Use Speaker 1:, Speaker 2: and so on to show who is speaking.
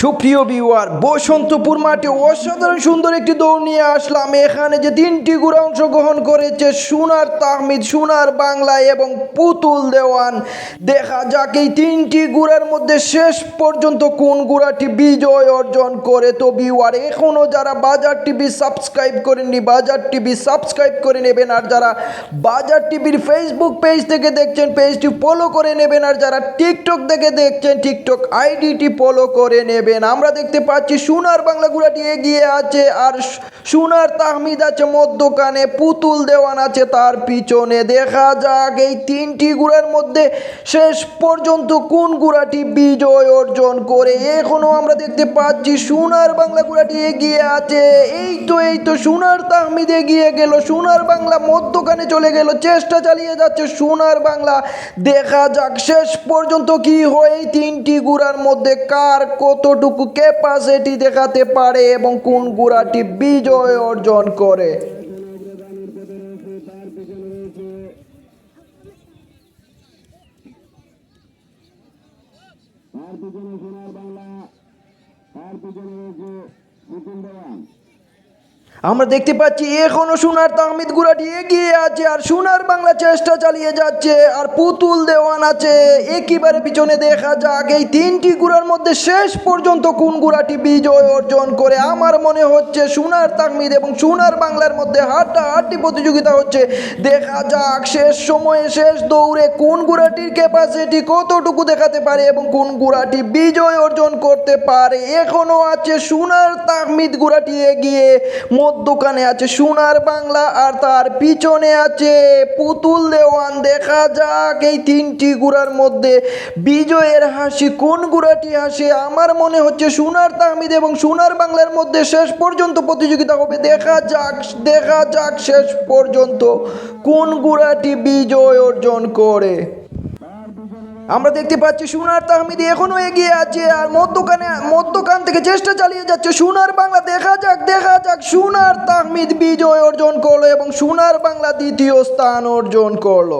Speaker 1: সুপ্রিয় বিওয়ার বসন্তপুর মাঠে অসাধারণ সুন্দর একটি দৌড় নিয়ে আসলাম। এখানে যে তিনটি গুড়া অংশগ্রহণ করেছে সোনার তাহমিদ, সোনার বাংলা এবং পুতুল দেওয়ান। দেখা যাক এই তিনটি গুড়ার মধ্যে শেষ পর্যন্ত কোন গুড়াটি বিজয় অর্জন করে। তো বিওয়ার এখনও যারা বাজার টিভি সাবস্ক্রাইব করেননি, বাজার টিভি সাবস্ক্রাইব করে নেবেন। আর যারা বাজার টিভির ফেসবুক পেজ থেকে দেখছেন পেজটি ফলো করে নেবেন। আর যারা টিকটক থেকে দেখছেন টিকটক আইডিটি ফলো করে নেবেন। আমরা দেখতে পাচ্ছি সোনার বাংলা গুড়াটি এগিয়ে আছে আর সোনার তাহমিদ আছে মধ্যখানে, পুতুল দেওয়ান আছে তার পিছনে। দেখা যাক এই তিনটি গুড়ার মধ্যে শেষ পর্যন্ত কোন গুড়াটি বিজয় অর্জন করে। এখনও আমরা দেখতে পাচ্ছি সোনার বাংলা গুড়াটি এগিয়ে আছে। এই তো এই তো, সোনার তাহমিদ এগিয়ে গেল। সোনার বাংলা মধ্যখানে চলে গেল। চেষ্টা চালিয়ে যাচ্ছে সোনার বাংলা। দেখা যাক শেষ পর্যন্ত কি হয় এই তিনটি গুড়ার মধ্যে। কার কতটুকু ক্যাপাসিটি দেখাতে পারে এবং কোন গুড়াটি বিজয় অর্জন করে?
Speaker 2: আর পিছনে সোনার বাংলা আর পিছনে
Speaker 1: আমরা দেখতে পাচ্ছি, এখনও সোনার তাহমিদ গুড়াটি এগিয়ে আছে আর সোনার বাংলা চেষ্টা চালিয়ে যাচ্ছে আর পুতুল দেওয়ান আছে। একেবারে পিছনে দেখা যাক, এই তিনটি গুড়ার মধ্যে শেষ পর্যন্ত কোন গুড়াটি বিজয় অর্জন করে। আমার মনে হচ্ছে সোনার তাহমিদ এবং সোনার বাংলার মধ্যে হাড্ডাহাড্ডি প্রতিযোগিতা হচ্ছে। দেখা যাক, শেষ সময়ে শেষ দৌড়ে কোন গুড়াটির ক্যাপাসিটি কতটুকু দেখাতে পারে এবং কোন গুড়াটি বিজয় অর্জন করতে পারে। এখনও আছে সোনার তাহমিদ গুড়াটি এগিয়ে। মধ্যখানে আছে সোনার বাংলা আর তার পিছনে আছে পুতুল দেওয়ান। দেখা যাক এই তিনটি গুড়ার মধ্যে বিজয়ের হাসি, কোন গুড়াটি হাসে আমার মনে হচ্ছে সোনার তাহমিদ এবং সোনার বাংলার মধ্যে শেষ পর্যন্ত প্রতিযোগিতা হবে। দেখা যাক দেখা যাক শেষ পর্যন্ত কোন গুড়াটি বিজয় অর্জন করে। আমরা দেখতে পাচ্ছি সোনার তাহমিদি এখনও এগিয়ে আছে আর মধ্যখানে, মধ্যখান থেকে চেষ্টা চালিয়ে যাচ্ছে সোনার বাংলা। দেখা যাক দেখা যাক, সোনার তাহমিদ বিজয় অর্জন করল এবং সোনার বাংলা দ্বিতীয় স্থান অর্জন করল।